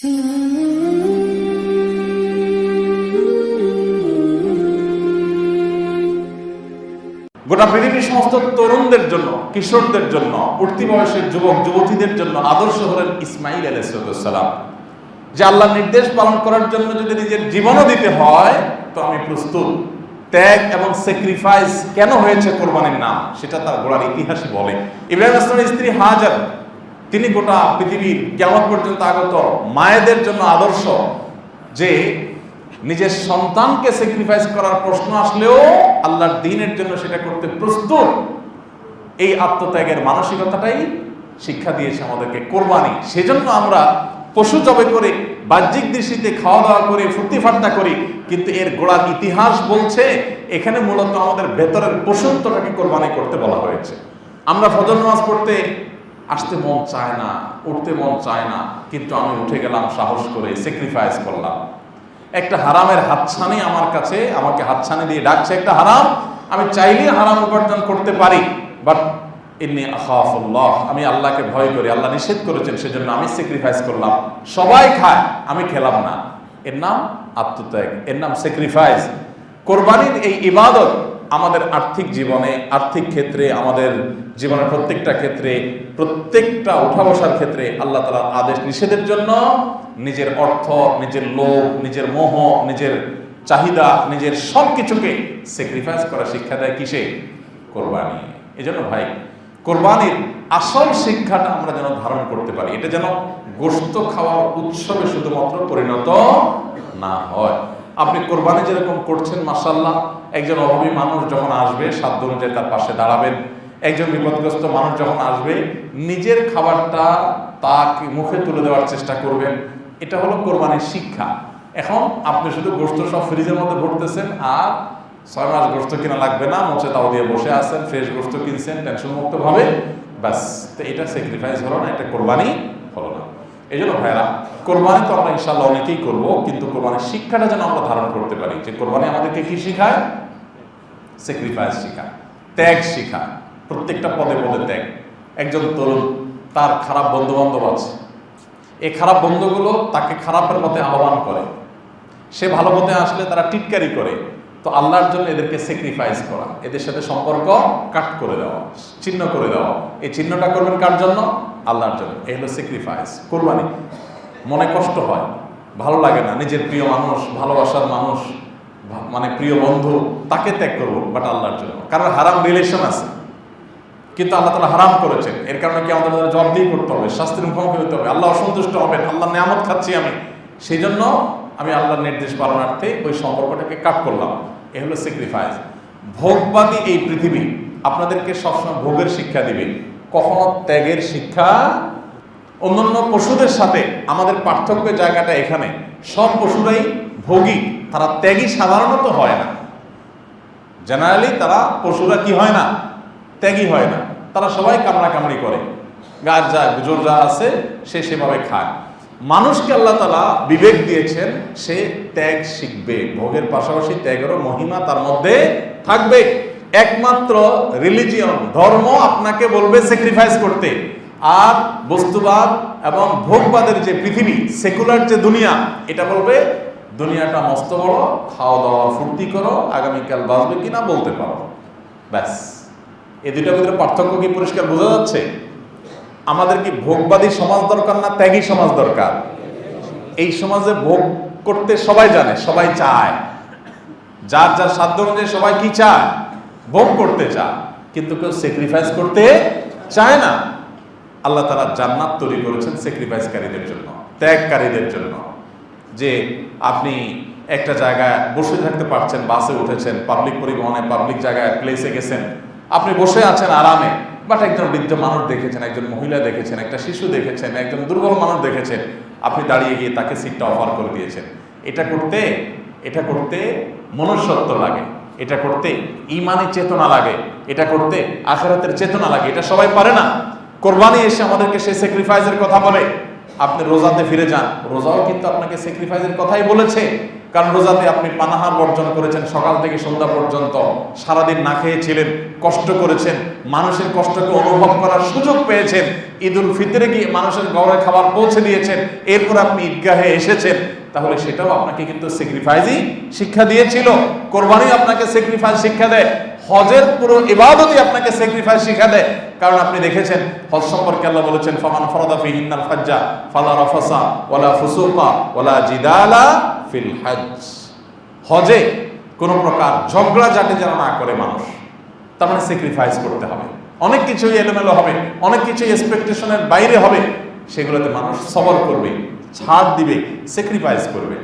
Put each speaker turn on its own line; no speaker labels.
গোটা পৃথিবীর সমস্ত তরুণদের জন্য, কিশোরদের জন্য উঠতি বয়সের যুবক, যুবতীদের জন্য আদর্শ হলেন ইসমাইল আলাইসালাম যে আল্লাহ নির্দেশ পালন করার জন্য যদি নিজের জীবনও দিতে হয়, তো আমি প্রস্তুত। ত্যাগ এবং স্যাক্রিফাইস কেন হয়েছে কোরবানির নাম, সেটা তার গোড়ার ইতিহাসই বলে। ইব্রাহিম আসলামের স্ত্রী হাজার তিনি গোটা পৃথিবীর কেমন পর্যন্ত আগত? মায়েদের জন্য আদর্শ? যে নিজের সন্তানকে স্যাক্রিফাইস করার প্রশ্ন আসলেও আল্লাহর দিনের জন্য সেটা করতে প্রস্তুত। এই আত্মত্যাগের মানসিকতাটাই শিক্ষা দিয়েছে আমাদেরকে কোরবানি। সেজন্য আমরা পশু জবে করে, বাহ্যিক দৃষ্টিতে খাওয়া দাওয়া করে ফুর্তি ফার্তা করি। কিন্তু এর গোড়ার ইতিহাস বলছে, এখানে মূলত আমাদের ভেতরের পশুত্বটাকে কোরবানি করতে বলা হয়েছে। আমরা ফজর নামাজ পড়তে আসতে মন চায় না, উঠতে মন চায় না, কিন্তু আমি উঠে গেলাম, সাহস করে স্যাক্রিফাইস করলাম। একটা হারামের হাতছানি আমার কাছে, আমাকে হাতছানি দিয়ে ডাকছে একটা হারাম, আমি চাইলে হারাম উপার্জন করতে পারি বাট ইন্নি আখাফুল্লাহ, আমি আল্লাহকে ভয় করি, আল্লাহ নিষেধ করেছেন, সেজন্য আমি স্যাক্রিফাইস করলাম। সবাই খায়, আমি খেলাম না। এর নাম আত্মত্যাগ, এর নাম স্যাক্রিফাইস কোরবানির এই ইবাদত আমাদের আর্থিক জীবনে, আর্থিক ক্ষেত্রে, আমাদের জীবনের প্রত্যেকটা ক্ষেত্রে, প্রত্যেকটা উঠা বসার ক্ষেত্রে আল্লাহ তালার আদেশ নিষেধের জন্য নিজের অর্থ, নিজের লোভ, নিজের মোহ, নিজের চাহিদা, নিজের সব কিছুকে স্যাক্রিফাইস করা শিক্ষা দেয় কিসে? কোরবানি। এই জন্য ভাই, কোরবানির আসল শিক্ষাটা আমরা যেন ধারণ করতে পারি। এটা যেন গোস্ত খাওয়ার উৎসবে শুধুমাত্র পরিণত না হয়। আপনি কোরবানি যেরকম করছেন মাসাল্লাহ একজন অভাবী মানুষ যখন আসবে সাধ্য অনুযায়ী তার পাশে দাঁড়াবেন। একজন বিপদগ্রস্ত মানুষ যখন আসবে, নিজের খাবারটা তাকে মুখে তুলে দেওয়ার চেষ্টা করবেন। এটা হলো কোরবানির শিক্ষা। এখন আপনি শুধু গোস্ত সব ফ্রিজের মধ্যে ভরতেছেন আর ছয় মাস গোস্ত কিনা লাগবে না মোচে তাও দিয়ে বসে আছেন, ফ্রেশ গোস্ত কিনছেন টেনশন মুক্ত ভাবে, ব্যাস। তো এটা স্যাক্রিফাইস হলো না, এটা কোরবানি এই জন্য ভাইরা কোরবানি তো আমরা ইনশাল্লাহ অনেকেই করব, কিন্তু কোরবানির শিক্ষাটা যেন আমরা ধারণ করতে পারি। যে কোরবানি আমাদেরকে কি শেখায়? স্যাক্রিফাইস শেখায়, ত্যাগ শেখায়, প্রত্যেকটা পদে পদে ত্যাগ। একজন তরুণ, তার খারাপ বন্ধু বান্ধব আছে। এই খারাপ বন্ধুগুলো তাকে খারাপের পথে আহ্বান করে। সে ভালো পথে আসলে তারা টিটকারি করে। তো আল্লাহর জন্য এদেরকে স্যাক্রিফাইস করা, এদের সাথে সম্পর্ক কাট করে দেওয়া চিহ্ন করে দেওয়া। এই চিহ্নটা করবেন কার জন্য? আল্লাহর জন্য। এই হলো স্যাক্রিফাইস কোরবানি। মনে কষ্ট হয়, ভালো লাগে না। নিজের প্রিয় মানুষ, ভালোবাসার মানুষ মানে প্রিয় বন্ধু, তাকে ত্যাগ করব বাট আল্লাহর জন্য। কারণ হারাম রিলেশন আছে, কিন্তু আল্লাহ তালা হারাম করেছেন। এর কারণে কি আমাদের জবাবদিহি করতে হবে, শাস্তির মুখোমুখি হতে হবে। আল্লাহ অসন্তুষ্ট হবেন আল্লাহ নিয়ামত খাচ্ছি আমি। সেই জন্য আমি আল্লাহর নির্দেশ পালনার্থে ওই সম্পর্কটাকে কাট করলাম। এ হলো স্যাক্রিফাইস ভোগবাদী এই পৃথিবী আপনাদেরকে সবসময় ভোগের শিক্ষা দিবে। কখনো ত্যাগের শিক্ষা, অন্যান্য পশুদের সাথে আমাদের পার্থক্যের জায়গাটা এখানে। সব পশুরাই ভোগী, তারা ত্যাগী সাধারণত হয় না। জেনারেলি তারা পশুরা কি হয় না? ত্যাগী হয় না। তারা সবাই কামড়াকামড়ি করে। গাছ যা গুজর যা আছে, সে সেভাবে খায়। মানুষকে আল্লাহ তালা বিবেক দিয়েছেন, সে ত্যাগ শিখবে। ভোগের পাশাপাশি ত্যাগেরও মহিমা তার মধ্যে থাকবে। একমাত্র রিলিজিয়ন ধর্ম আপনাকে বলবে স্যাক্রিফাইস করতে। আর বস্তুবাদ এবং ভোগবাদের যে পৃথিবী সেকুলার যে দুনিয়া, এটা বলবে, দুনিয়াটা মস্ত বড় খাওয়া দাওয়া ফুর্তি করো, আগামীকাল বাঁচবে কিনা বলতে পারো। ব্যাস। এই দুইটার ভিতরে পার্থক্য কি পরিষ্কার বোঝা যাচ্ছে? আমাদের কি ভোগবাদী সমাজ দরকার না, ত্যাগী সমাজ দরকার? এই সমাজে ভোগ করতে সবাই জানে, সবাই চায়। যার যার সাধ্য অনুযায়ী সবাই কি চায়? ভোগ করতে চায়। কিন্তু কেউ স্যাক্রিফাইস করতে চায় না। আল্লাহ তারা জান্নাত তৈরি করেছেন স্যাক্রিফাইসকারীদের জন্য, ত্যাগকারীদের জন্য। যে আপনি একটা জায়গায় বসে থাকতে পারছেন, বাসে উঠেছেন পাবলিক পরিবহনে পাবলিক জায়গায় প্লেসে গেছেন, আপনি বসে আছেন আরামে বাট একজন বৃদ্ধ মানুষ দেখেছেন, একজন মহিলা দেখেছেন, একটা শিশু দেখেছেন, একজন দুর্বল মানুষ দেখেছেন, আপনি দাঁড়িয়ে গিয়ে তাকে সিটটা অফার করে দিয়েছেন। এটা করতে এটা করতে মনুষ্যত্ব লাগে, এটা করতে ইমানি চেতনা লাগে, এটা করতে আখেরাতের চেতনা লাগে, এটা সবাই পারে না। কোরবানি এসে আমাদেরকে সেই স্যাক্রিফাইসের কথা বলে, আপনি রোজাতে ফিরে যান, রোজাও কিন্তু আপনাকে স্যাক্রিফাইসের কথাই বলেছে। কারণ রোজাতে আপনি পানাহার বর্জন করেছেন, সকাল থেকে সন্ধ্যা পর্যন্ত সারাদিন না খেয়েছিলেন কষ্ট করেছেন, মানুষের কষ্টকে অনুভব করার সুযোগ পেয়েছেন ঈদ উল ফিতরে গিয়ে মানুষের গড়ে খাবার পৌঁছে দিয়েছেন, এরপর আপনি ঈদগাহে এসেছেন, তাহলে সেটাও আপনাকে কিন্তু স্যাক্রিফাইসই শিক্ষা দিয়েছিল। কোরবানি আপনাকে স্যাক্রিফাইস শিক্ষা দেয়, হজের পুরো ইবাদতই আপনাকে স্যাক্রিফাইস শিক্ষা দেয়। কারণ আপনি দেখেছেন, হজ সম্পর্কে আল্লাহ বলেছেন, ফামান ফরাদা ফি হিন্নাল ফাজ্জা, ফালা রাফাসা, ওয়ালা ফুসুকা, ওয়ালা জিদালা ফিল হজ হজে কোনো প্রকার ঝগড়া জাটে যেন না করে মানুষ, তার মানে স্যাক্রিফাইস করতে হবে। অনেক কিছুই এলোমেলো হবে, অনেক কিছুই এক্সপেকটেশনের বাইরে হবে, সেগুলোতে মানুষ সবর করবে, ছাড় দিবে স্যাক্রিফাইস করবে।